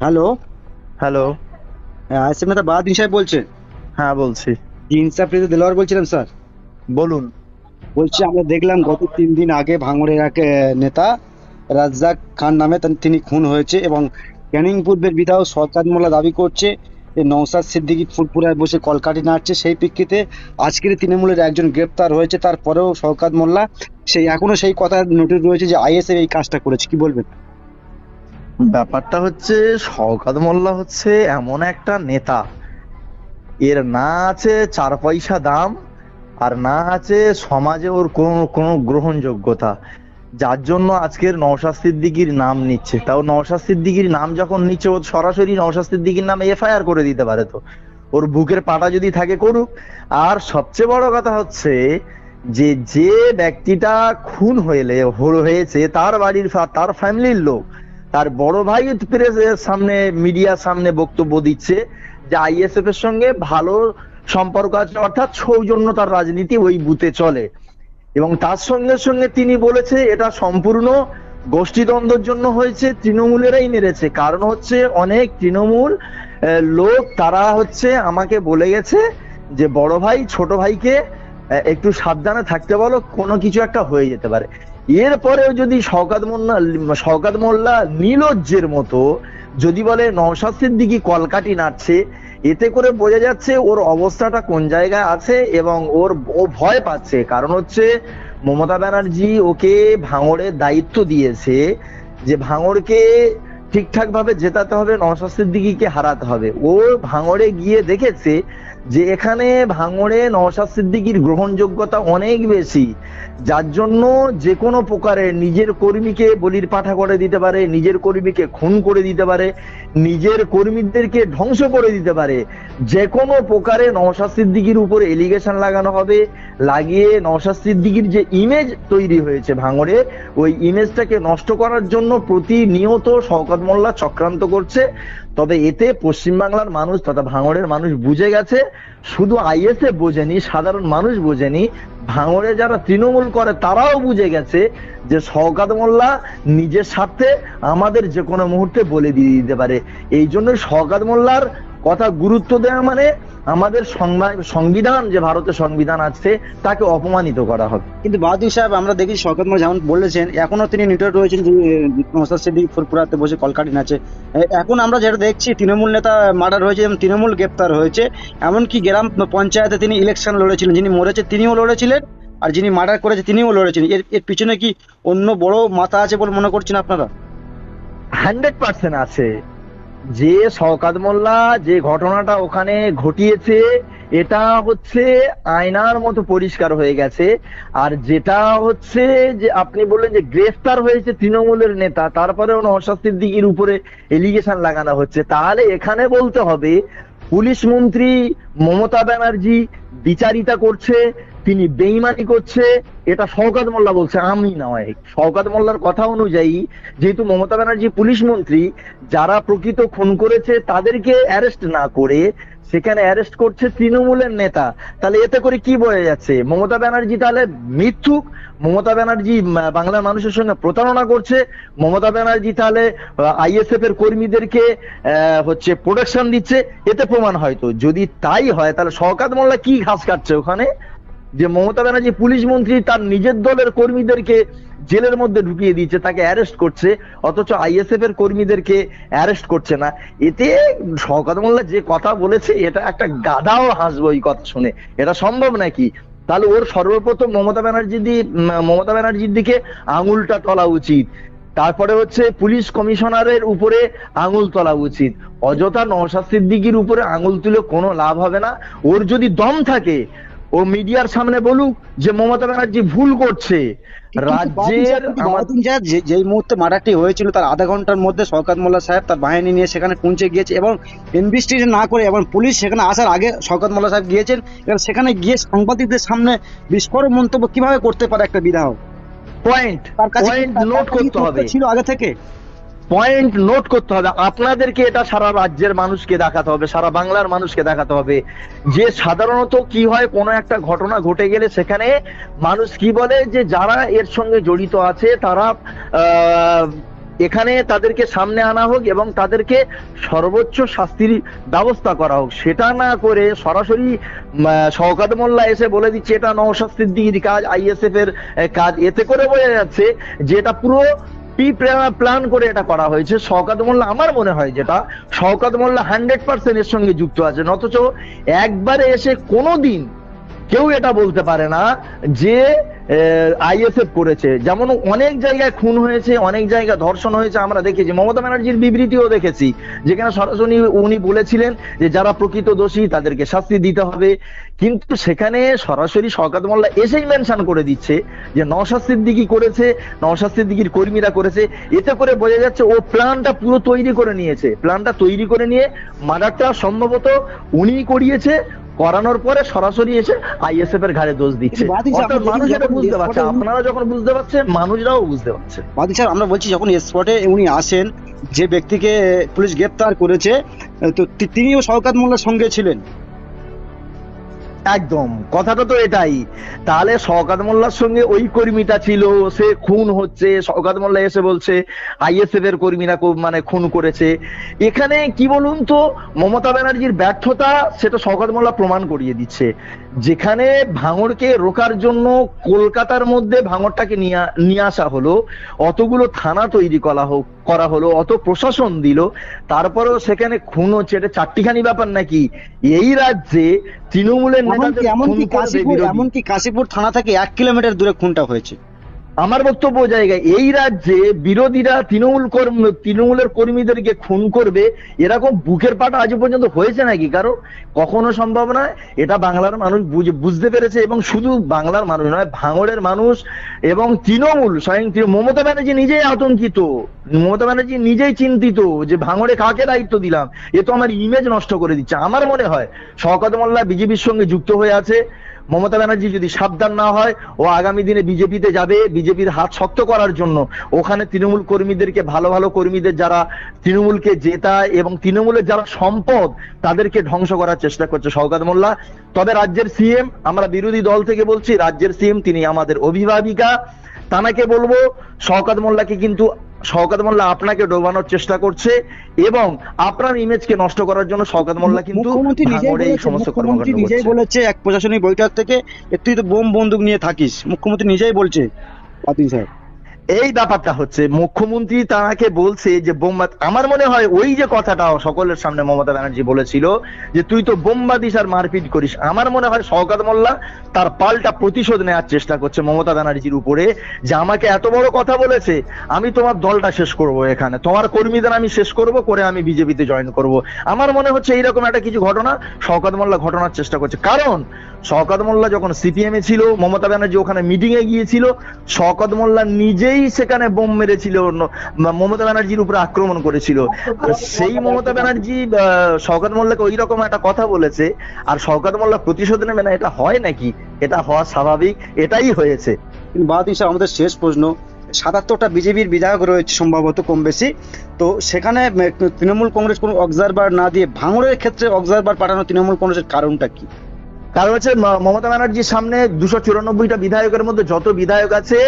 Hello? Hello. Asif নেতা বাহাদিন সাহেব বলছেন হ্যাঁ বলছি। ইনসাফ রেজা দেলোয়ার বলছিলাম স্যার। বলুন। বলছি আমরা দেখলাম গত তিন দিন আগে ভাঙড়ের এক নেতা রাজ্জাক খান নামে তিনি খুন হয়েছে এবং ক্যানিং পূর্বের বিধায়ক সরকার মোল্লা দাবি করছে যে নৌসাদ সিদ্দিকী ফুটপুরায় বসে কলকাঠি নাড়ছে। সেই প্রেক্ষিতে আজকের তৃণমূলের একজন গ্রেপ্তার হয়েছে তারপরেও শওকাত মোল্লা সেই এখনও সেই কথা নোটিশ রয়েছে যে আইএসএফ এই কাজটা করেছে। কি বলবেন? ব্যাপারটা হচ্ছে, শওকাত মোল্লা হচ্ছে এমন একটা নেতা। এর না আছে চার পয়সা দাম, আর না আছে সমাজে ওর কোনো কোনো গ্রহণযোগ্যতা। যার জন্য আজকের নওশাদ সিদ্দিকির নাম নিচ্ছে। তাও নওশাদ সিদ্দিকির নাম যখন নিচ্ছে, ও সরাসরি নওশাদ সিদ্দিকির নামে এফআইআর করে দিতে পারে তো। ওর বুকের পাটা যদি থাকে করুক। আর সবচেয়ে বড় কথা হচ্ছে যে যে ব্যক্তিটা খুন হইলে হয়েছে, তার বাড়ির তার ফ্যামিলির লোক তার বড় ভাই সামনে, মিডিয়ার সামনে বক্তব্য দিচ্ছে যে আইএসএফ এর সঙ্গে ভালো সম্পর্ক আছে, অর্থাৎ সৌজন্যতার রাজনীতি ওই বুথে চলে। এবং তার সঙ্গে সঙ্গে তিনি বলেছে, এটা সম্পূর্ণ গোষ্ঠীদ্বন্দ্বের জন্য হয়েছে, তৃণমূলেরাই মেরেছে। কারণ হচ্ছে অনেক তৃণমূল লোক তারা হচ্ছে আমাকে বলে গেছে যে, বড় ভাই, ছোট ভাইকে একটু সাবধানে থাকতে বলো, কোনো কিছু একটা হয়ে যেতে পারে। এরপরেও যদি শওকাত মোল্লা শওকাত মোল্লা নীলজ্জের মতো যদি বলে নওশাদ সিদ্দিকি কলকাটি নাড়ছে, এতে করে বোঝা যাচ্ছে ওর অবস্থাটা কোন জায়গায় আছে এবং ওর ও ভয় পাচ্ছে। কারণ হচ্ছে মমতা ব্যানার্জি ওকে ভাঙড়ের দায়িত্ব দিয়েছে যে ভাঙড়কে ঠিকঠাক ভাবে জেতাতে হবে, নওশাদ সিদ্দিকিকে হারাতে হবে। ও ভাঙড়ে গিয়ে দেখেছে যে এখানে ভাঙড়ে নওশাদ সিদ্দিকির গ্রহণযোগ্যতা অনেক বেশি, যার জন্য যে কোনো প্রকারে নিজের কর্মীকে বলির পাঠা করে দিতে পারে, নিজের কর্মীকে খুন করে দিতে পারে, নিজের কর্মীদেরকে ধ্বংস করে দিতে পারে। যে কোনো প্রকারে নওশাদ সিদ্দিকির উপরে এলিগেশন লাগানো হবে, লাগিয়ে নওশাদ সিদ্দিকির যে ইমেজ তৈরি হয়েছে ভাঙড়ে, ওই ইমেজটাকে নষ্ট করার জন্য প্রতিনিয়ত শওকত মোল্লা চক্রান্ত করছে। তবে এতে পশ্চিমবাংলার মানুষ তথা ভাঙড়ের মানুষ বুঝে গেছে, শুধু আইএসএ বোঝেনি, সাধারণ মানুষ বোঝেনি, ভাঙড়ে যারা তৃণমূল করে তারাও বুঝে গেছে যে শওকাত মোল্লা নিজের স্বার্থে আমাদের যে কোনো মুহূর্তে বলে দিয়ে দিতে পারে। এই জন্য শওকাত মোল্লার কথা গুরুত্ব দেওয়া মানে আমাদের সংবা- সংবিধান যে ভারতের সংবিধান আছে তাকে অপমানিত করা হবে। কিন্তু বাহাদুর সাহেব আমরা দেখি শওকত মোল্লা যেমন বলেছেন এখনও তিনি নিউট্রাল রয়েছেন যে নৌসাদ সিদ্দিক ফুরপুরাতে বসে নাচে। এ- এখন আমরা যেটা দেখছি তৃণমূল নেতা মার্ডার হয়েছে এবং তৃণমূল গ্রেপ্তার হয়েছে এমনকি গ্রাম পঞ্চায়েতে তিনি ইলেকশন লড়েছিলেন যিনি মরেছে তিনিও লড়েছিলেন আর যিনি মার্ডার করেছে তিনিও লড়েছিলেন এর এর পিছনে কি অন্য বড় মাথা আছে বলে মনে করছেন আপনারা? হান্ড্রেড পার্সেন্ট আছে। যে শওকাত মোল্লা যে ঘটনাটা ওখানে ঘটিয়েছে, এটা হচ্ছে আয়নার মতো পরিষ্কার হয়ে গেছে। আর যেটা হচ্ছে যে আপনি বললেন যে গ্রেফতার হয়েছে তৃণমূলের নেতা, তারপরেও নওশাদ সিদ্দিকির উপরে এলিগেশন লাগানো হচ্ছে। তাহলে এখানে বলতে হবে, পুলিশ মন্ত্রী মমতা ব্যানার্জি বিচারিতা করছে তিনি বেইমানি করছে, এটা শওকাত মোল্লা বলছে, আমি নয়। শওকাত মোল্লার কথা অনুযায়ী, যেহেতু মমতা ব্যানার্জি পুলিশ মন্ত্রী, যারা প্রকৃত খুন করেছে, তাদেরকে অ্যারেস্ট না করে, সেখানে অ্যারেস্ট করছে তৃণমূলের নেতা। তাহলে এতে করে কি বোঝা যাচ্ছে? মমতা ব্যানার্জি তাহলে মিথ্যুক? মমতা ব্যানার্জি বাংলার মানুষের সঙ্গে প্রতারণা করছে? মমতা ব্যানার্জি তাহলে আইএসএফ এর কর্মীদেরকে হচ্ছে প্রোটেকশন দিচ্ছে? এতে প্রমাণ হয়তো। যদি তাই হয়, তাহলে শওকাত মোল্লা কি ঘাস কাটছে ওখানে? যে মমতা ব্যানার্জি পুলিশ মন্ত্রী তার নিজের দলের কর্মীদেরকে জেলের মধ্যে ঢুকিয়ে দিচ্ছে তাকে অ্যারেস্ট করছে, অথচ আইএসএফ এর কর্মীদেরকে অ্যারেস্ট করছে না। এতে শওকত মোল্লা যে কথা বলেছে, এটা একটা গাধাও হাসবো এই কথা শুনে। এটা সম্ভব নাকি? তাহলে ওর সর্বপ্রথম মমতা ব্যানার্জি মমতা ব্যানার্জির দিকে আঙুলটা তোলা উচিত। তারপরে হচ্ছে পুলিশ কমিশনারের উপরে আঙুল তোলা উচিত। অযথা নওশাদ সিদ্দিকির উপরে আঙুল তুলে কোনো লাভ হবে না। ওর যদি দম থাকে ও মিডিয়ার সামনে বলুক যে মমতা ব্যানার্জি ভুল করছে। রাজ্যের যেই মুহূর্তে মার্ডারটি হয়েছিল তার আধা ঘণ্টার মধ্যে শওকাত মোল্লা সাহেব তার বাহিনী নিয়ে সেখানে পৌঁছে গিয়েছে এবং ইনভেস্টিগেশন না করে এবং পুলিশ সেখানে আসার আগে শওকাত মোল্লা সাহেব গিয়েছেন। এবং সেখানে গিয়ে সাংবাদিকদের সামনে বিস্ফোরক মন্তব্য কীভাবে করতে পারে একটা বিধায়ক? পয়েন্ট তার কাছে নোট করতে হবে। ছিল আগে থেকে। পয়েন্ট নোট করতে হবে। আপনাদেরকে এটা সারা রাজ্যের মানুষকে দেখাতে হবে, সারা বাংলার মানুষকে দেখাতে হবে। যে সাধারণত কি হয়, কোনো একটা ঘটনা ঘটে গেলে সেখানে মানুষ কি বলে যে যারা এর সঙ্গে জড়িত আছে, তারা এখানে তাদেরকে সামনে আনা হোক এবং তাদেরকে সর্বোচ্চ শাস্তির ব্যবস্থা করা হোক। সেটা না করে সরাসরি শওকাত মোল্লা এসে বলে দিচ্ছে, এটা নওশাদ সিদ্দিকির কাজ আইএসএফ এর কাজ। এতে করে বোঝা যাচ্ছে যে এটা পুরো প্রি প্ল্যান করে এটা করা হয়েছে। শওকাত মোল্লা, আমার মনে হয় যেটা, শওকাত মোল্লা হান্ড্রেড পার্সেন্ট এর সঙ্গে যুক্ত আছে অথচ একবারে এসে কোনোদিন কেউ এটা বলতে পারে না যে আইএসএফ করেছে। যেমন অনেক জায়গায় খুন হয়েছে, অনেক জায়গায় ধর্ষণ হয়েছে আমরা দেখেছি। মমতা ব্যানার্জির বিবৃতিও দেখেছি যেখানে সরাসরি উনি বলেছিলেন যে যারা প্রকৃত দোষী তাদেরকে শাস্তি দিতে হবে। কিন্তু সেখানে সরাসরি শওকাত মোল্লা এসেই মেনশন করে দিচ্ছে যে নওশাদ সিদ্দিকি করেছে, নওশাদ সিদ্দিকির কর্মীরা করেছে। এতে করে বোঝা যাচ্ছে ও প্ল্যানটা পুরো তৈরি করে নিয়েছে। প্ল্যানটা তৈরি করে নিয়ে মার্ডারটা সম্ভবত উনিই করিয়েছে। করানোর পরে সরাসরি এসে আইএসএফ এর ঘাড়ে দোষ দিচ্ছে। মানুষ এটা বুঝতে পারছে আপনারা যখন বুঝতে পারছেন মানুষরাও বুঝতে পারছে। বাদী স্যার আমরা বলছি যখন স্পটে উনি আসেন যে ব্যক্তিকে পুলিশ গ্রেপ্তার করেছে তো তিনিও শওকাত মোল্লার সঙ্গে ছিলেন। একদম। কথাটা তো এটাই। তাহলে শওকাত মোল্লার সঙ্গে ওই কর্মীটা ছিল, সে খুন হচ্ছে, শওকাত মোল্লা এসে বলছে, আইএসএফ এর কর্মীরা মানে খুন করেছে। এখানে কি বলুন তো, মমতা ব্যানার্জির ব্যর্থতা, সেটা শওকাত মোল্লা প্রমাণ করিয়ে দিচ্ছে। যেখানে ভাঙড়কে রোকার জন্য কলকাতার মধ্যে ভাঙড়টাকে নিয়ে নিয়ে আসা হলো অতগুলো থানা তৈরি করা হোক করা হলো অত প্রশাসন দিল তারপরেও সেখানে খুন হচ্ছে এটা চারটিখানি ব্যাপার নাকি? এই রাজ্যে তৃণমূলের এমনকি কাশীপুর এমনকি কাশীপুর থানা থেকে এক কিলোমিটার দূরে খুনটা হয়েছে। আমার বক্তব্য জায়গায়, এই রাজ্যে বিরোধীরা তৃণমূল কর্মী, তৃণমূলের কর্মীদেরকে খুন করবে, এরকম বুকের পাটা আজ পর্যন্ত হয়েছে নাকি কারণ কখনো সম্ভব নয়। এটা বাংলার মানুষ বুঝে- বুঝতে পেরেছে এবং শুধু বাংলার মানুষ নয়, ভাঙড়ের মানুষ এবং তৃণমূল স্বয়ং মমতা ব্যানার্জি নিজেই আতঙ্কিত। মমতা ব্যানার্জি নিজেই চিন্তিত যে ভাঙড়ে কাকে দায়িত্ব দিলাম? এ তো আমার ইমেজ নষ্ট করে দিচ্ছে। আমার মনে হয় শওকত মোল্লা বিজেপির সঙ্গে যুক্ত হয়ে আছে। মমতা ব্যানার্জি যদি সাবধান না হয়, ও আগামী দিনে বিজেপিতে যাবে। বিজেপির হাত শক্ত করার জন্য ওখানে তৃণমূল কর্মীদেরকে, ভালো ভালো কর্মীদের যারা তৃণমূলকে জেতায় এবং তৃণমূলের যারা সম্পদ, তাদেরকে ধ্বংস করার চেষ্টা করছে শওকাত মোল্লা। তবে রাজ্যের সিএম, আমরা বিরোধী দল থেকে বলছি, রাজ্যের সিএম, তিনি আমাদের অভিভাবিকা। তানাকে বলব, শওকাত মোল্লাকে কিন্তু শওকাত মোল্লা আপনাকে ডোবানোর চেষ্টা করছে এবং আপনার ইমেজকে নষ্ট করার জন্য শওকাত মোল্লা কিন্তু মুখ্যমন্ত্রী নিজেই এই বলেছে এক প্রশাসনিক বৈঠক থেকে "এ তুই তো বোম বন্দুক নিয়ে থাকিস মুখ্যমন্ত্রী নিজেই বলছে পাতিল স্যার এই ব্যাপারটা হচ্ছে, মুখ্যমন্ত্রী তাকে বলছে যে বোম্বা আমার মনে হয় ওই যে কথাটা সকলের সামনে মমতা ব্যানার্জি বলেছিল, যে তুই তো বোম্বা দিস আর মারপিট করিস। আমার মনে হয় শওকাত মোল্লা তার পাল্টা প্রতিশোধ নেওয়ার চেষ্টা করছে মমতা ব্যানার্জির উপরে, যে আমাকে এত বড় কথা বলেছে, আমি তোমার দলটা শেষ করব এখানে। তোমার কর্মীদের আমি শেষ করব, করে আমি বিজেপিতে জয়েন করব। আমার মনে হচ্ছে এইরকম একটা কিছু ঘটনা, শওকাত মোল্লা ঘটনার চেষ্টা করছে। কারণ, শওকাত মোল্লা যখন সিপিএম এ ছিল, মমতা ব্যানার্জি ওখানে মিটিং এ গিয়েছিল, শওকাত মোল্লা নিজেই সেখানে বোম মেরেছিল মমতা ব্যানার্জির উপরে আক্রমণ করেছিল। সেই মমতা ব্যানার্জি শওকাত মোল্লাকে ওই রকম একটা কথা বলেছে আর শওকাত মোল্লা প্রতিশোধ নেবে না এটা হয় নাকি? এটা হওয়া স্বাভাবিক এটাই হয়েছে। কিন্তু বাতিল স্যার আমাদের শেষ প্রশ্ন সাতাত্তরটা বিজেপির বিধায়ক রয়েছে সম্ভবত কম বেশি তো সেখানে তৃণমূল কংগ্রেস কোনো অবজারভার না দিয়ে ভাঙড়ের ক্ষেত্রে অবজারভার পাঠানো তৃণমূল কংগ্রেসের কারণটা কি? কারণ হচ্ছে মমতা ব্যানার্জির সামনে দুশো চুরানব্বইটা বিধায়কের মধ্যে যত বিধায়ক আছে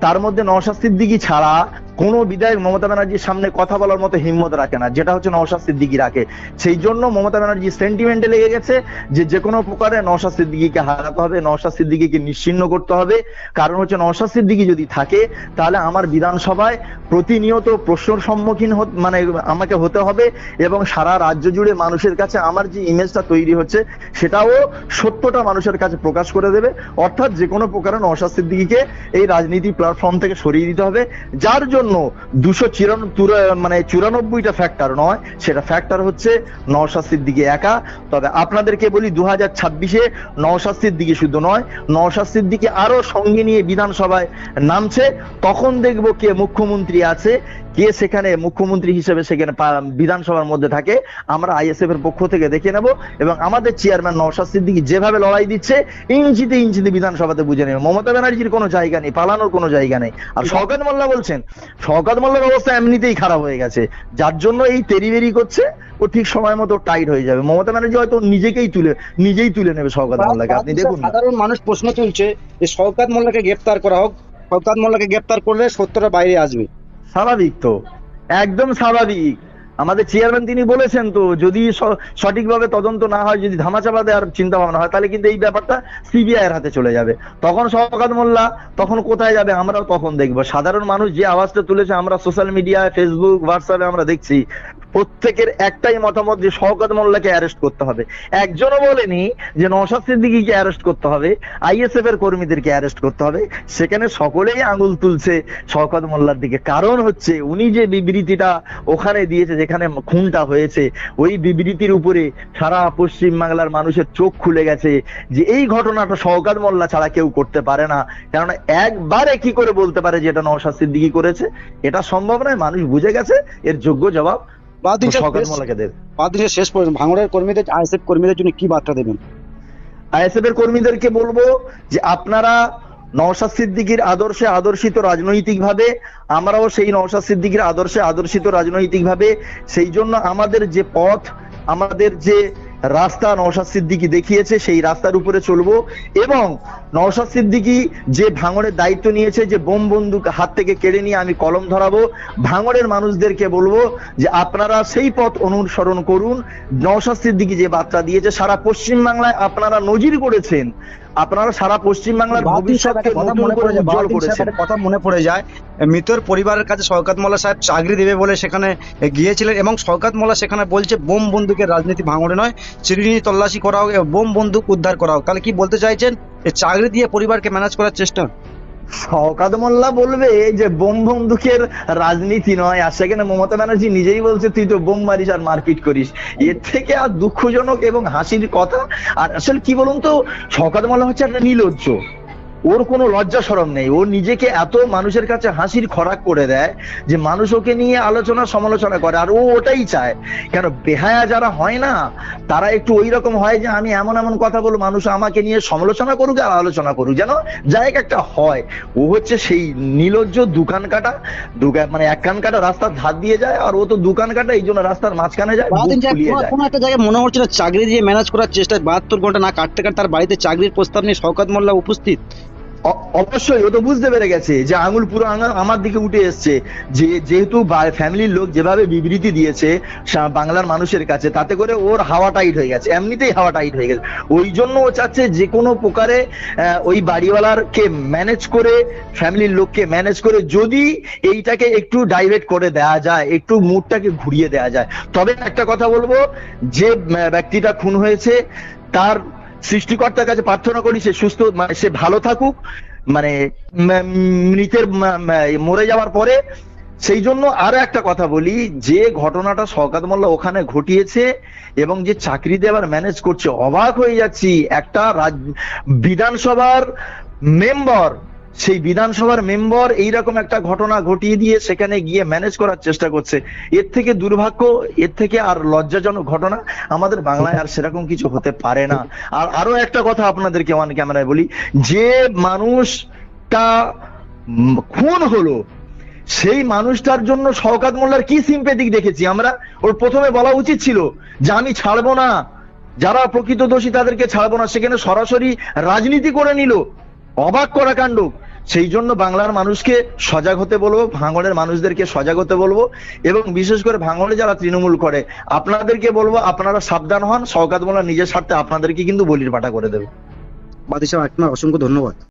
তার মধ্যে নওশাদ সিদ্দিকী ছাড়া কোনো বিধায়ক মমতা ব্যানার্জির সামনে কথা বলার মতো হিম্মত রাখে না, যেটা হচ্ছে নওশাদ সিদ্দিকি রাখে। সেই জন্য মমতা ব্যানার্জি সেন্টিমেন্টে লেগে গেছে যে যে কোনো প্রকারে নওশাদ সিদ্দিকিকে হারাতে হবে, নওশাদ সিদ্দিকিকে নিশ্চিন্ন করতে হবে। কারণ হচ্ছে নওশাদ সিদ্দিকি যদি থাকে, তাহলে আমার বিধানসভায় প্রতিনিয়ত প্রশ্নর সম্মুখীন মানে আমাকে হতে হবে এবং সারা রাজ্য জুড়ে মানুষের কাছে আমার যে ইমেজটা তৈরি হচ্ছে, সেটাও সত্যটা মানুষের কাছে প্রকাশ করে দেবে। অর্থাৎ যে কোনো প্রকারে নওশাদ সিদ্দিকিকে এই রাজনীতি প্ল্যাটফর্ম থেকে সরিয়ে দিতে হবে। যার জন্য দুশো মানে চুরানব্বইটা ফ্যাক্টর নয় সেটা ফ্যাক্টর হচ্ছে নওশাদ সিদ্দিকি একা। তবে আপনাদেরকে বলি দু হাজার ছাব্বিশে নওশাদ সিদ্দিকি শুধু নয় নওশাদ সিদ্দিকি আরও সঙ্গে নিয়ে বিধানসভায় নামছে। তখন দেখব কে মুখ্যমন্ত্রী আছে কে সেখানে মুখ্যমন্ত্রী হিসেবে সেখানে বিধানসভার মধ্যে থাকে। আমরা আইএসএফ এর পক্ষ থেকে দেখে নেব এবং আমাদের চেয়ারম্যান নওশাদ সিদ্দিকি যেভাবে লড়াই দিচ্ছে ইঞ্চিতে ইঞ্চিতে বিধানসভাতে বুঝে নেবে। মমতা ব্যানার্জির কোনো জায়গা নেই পালানোর কোনো জায়গা নেই। আর শওকত মোল্লা বলছেন শওকত মোল্লার অবস্থা এমনিতেই খারাপ হয়ে গেছে। যার জন্য এই তেরিবেরি করছে ও ঠিক সময় মতো টাইট হয়ে যাবে। মমতা ব্যানার্জি হয়তো নিজেকেই তুলে নিজেই তুলে নেবে শওকত মোল্লাকে। আপনি দেখুন সাধারণ মানুষ প্রশ্ন তুলছে যে শওকাত মোল্লাকে গ্রেফতার করা হোক শওকাত মোল্লাকে গ্রেফতার করলে সত্যটা বাইরে আসবে। স্বাভাবিক তো। একদম স্বাভাবিক। আমাদের চেয়ারম্যান তিনি বলেছেন তো, যদি সঠিকভাবে তদন্ত না হয়, যদি ধামাচাপা দেওয়ার চিন্তা ভাবনা হয়, তাহলে কিন্তু এই ব্যাপারটা সিবিআই এর হাতে চলে যাবে। তখন শওকাত মোল্লা, তখন কোথায় যাবে আমরাও তখন দেখব। সাধারণ মানুষ যে আওয়াজটা তুলেছে, আমরা সোশ্যাল মিডিয়ায় ফেসবুক হোয়াটসঅ্যাপে আমরা দেখছি। প্রত্যেকের একটাই মতামত যে শওকাত মোল্লাকে অ্যারেস্ট করতে হবে। একজনও বলেনি যে নওশাদ সিদ্দিকীকে অ্যারেস্ট করতে হবে, আইএসএফ এর কর্মীদেরকে অ্যারেস্ট করতে হবে। সেখানে সকলেই আঙুল তুলছে শওকত মোল্লার দিকে। কারণ হচ্ছে উনি যে বিবৃতিটা ওখানে দিয়েছে, যেখানে খুনটা হয়েছে, ওই বিবৃতির উপরে সারা পশ্চিম বাংলার মানুষের চোখ খুলে গেছে যে এই ঘটনাটা শওকত মোল্লা ছাড়া কেউ করতে পারে না। কারণ একবারে কি করে বলতে পারে যে এটা নওশাদ সিদ্দিকী করেছে? এটা সম্ভব নয়। মানুষ বুঝে গেছে, এর যোগ্য জবাব সাহেব, শওকত শেষ- পর্যন্ত ভাঙড়ের কর্মীদের আইএসএফ কর্মীদের জন্য কি বার্তা দেবেন? আইএসএফ এর কর্মীদেরকে বলব যে আপনারা নওশাদ সিদ্দিকীর আদর্শে আদর্শিত রাজনৈতিকভাবে আমরাও সেই নওশাদ সিদ্দিকীর আদর্শে আদর্শিত রাজনৈতিকভাবে সেই জন্য আমাদের যে পথ আমাদের যে রাস্তা নওশাদ সিদ্দিকী দেখিয়েছে সেই রাস্তার উপরে চলবো এবং নওশাদ সিদ্দিকী যে ভাঙড়ের দায়িত্ব নিয়েছে যে বোম বন্দুক হাত থেকে কেড়ে নিয়ে আমি কলম ধরাবো ভাঙড়ের মানুষদেরকে বলব যে আপনারা সেই পথ অনুসরণ করুন। নওশাদ সিদ্দিকী যে বার্তা দিয়েছে সারা পশ্চিম বাংলায় আপনারা নজির করেছেন। আপনারা সারা পশ্চিম বাংলার ভবিষ্যৎকে কথা নতুন মনে করে পড়ে যায় উজ্জ্বল করেছেন। কথা মনে পড়ে যায় মৃতর পরিবারের কাছে শওকাত মোল্লা সাহেব চাকরি দেবে বলে সেখানে গিয়েছিলেন এবং শওকাত মোল্লা সেখানে বলছে বোম বন্দুকের রাজনীতি ভাঙড়ে নয় চিরুনি তল্লাশি করা হোক বোম বন্দুক উদ্ধার করা হোক তাহলে কি বলতে চাইছেন? চাকরি দিয়ে পরিবারকে ম্যানেজ করার চেষ্টা? শওকাত মোল্লা বলবে যে বোম বন্দুকের রাজনীতি নয় আর সেখানে মমতা ব্যানার্জি নিজেই বলছে, তুই তো বোম মারিস আর মারপিট করিস। এর থেকে আর দুঃখজনক এবং হাসির কথা। আর আসলে কি বলুন তো, শওকাত মোল্লা হচ্ছে একটা নির্লজ্জ ওর কোনো লজ্জা সরম নেই। ও নিজেকে এত মানুষের কাছে হাসির খরাক করে দেয় যে মানুষ ওকে নিয়ে আলোচনা সমালোচনা করে আর ও ওটাই চায়। কেন বেহায়া যারা হয় না তারা একটু ওই রকম হয় যে আমি এমন এমন কথা বলব মানুষ আমাকে নিয়ে সমালোচনা করুক আর আলোচনা করুক। যেন জায়গা একটা হয়। ও হচ্ছে সেই নিলজ্জ দোকান কাটা দোকান মানে এক কান কাটা রাস্তার ধার দিয়ে যায় আর ও তো দোকান কাটা এই জন্য রাস্তার মাঝখানে যায় কোনো- একটা জায়গায় মনে হচ্ছে না চাকরি দিয়ে ম্যানেজ করার চেষ্টা বাহাত্তর ঘণ্টা না কাটতে কাটতে তার বাড়িতে চাকরির প্রস্তাব নিয়ে শওকাত মোল্লা উপস্থিত। অবশ্যই, ও তো বুঝতে পেরে গেছে যে আঙুল পুরো আমার দিকে উঠে এসছে। যে, যেহেতু ফ্যামিলির লোক যেভাবে বিবৃতি দিয়েছে বাংলার মানুষের কাছে, তাতে করে ওর হাওয়া টাইট হয়ে গেছে, এমনিতেই হাওয়া টাইট হয়ে গেছে। ওই জন্য ও চাচ্ছে যে কোনো প্রকারে ওই বাড়িওয়ালার কে ম্যানেজ করে ফ্যামিলির লোককে ম্যানেজ করে যদি এইটাকে একটু ডাইভার্ট করে দেওয়া যায়, একটু মুডটাকে ঘুরিয়ে দেওয়া যায়। তবে একটা কথা বলব, যে ব্যক্তিটা খুন হয়েছে, তার সৃষ্টিকর্তার কাছে প্রার্থনা করি সে সুস্থ মানে সে ভালো থাকুক মানে মৃতের মরে যাওয়ার পরে, সেই জন্য আরও একটা কথা বলি, যে ঘটনাটা শওকাত মোল্লা ওখানে ঘটিয়েছে এবং যে চাকরি দেওয়ার ম্যানেজ করছে, অবাক হয়ে যাচ্ছি। একটা বিধানসভার মেম্বার সেই বিধানসভার মেম্বার এইরকম একটা ঘটনা ঘটিয়ে দিয়ে সেখানে গিয়ে ম্যানেজ করার চেষ্টা করছে। এর থেকে দুর্ভাগ্য, এর থেকে আর লজ্জাজনক ঘটনা আমাদের বাংলায় আর সেরকম কিছু হতে পারে না। আর আরও একটা কথা আপনাদেরকে অন ক্যামেরায় বলি, যে মানুষটা খুন হলো, সেই মানুষটার জন্য শওকাত মোল্লার কি সিম্পেথিক দেখেছি আমরা? ওর প্রথমে বলা উচিত ছিল যে আমি ছাড়বো না। যারা প্রকৃত দোষী তাদেরকে ছাড়বো না। সেখানে সরাসরি রাজনীতি করে নিল। অবাক করা কাণ্ড। সেই জন্য বাংলার মানুষকে সজাগ হতে বলব ভাঙড়ের মানুষদেরকে সজাগ হতে বলব, এবং বিশেষ করে ভাঙড়ে যারা তৃণমূল করে, আপনাদেরকে বলব, আপনারা সাবধান হন সওকাত মোল্লা নিজের স্বার্থে আপনাদেরকে কিন্তু বলির পাটা করে দেবে। আপনার অসংখ্য ধন্যবাদ।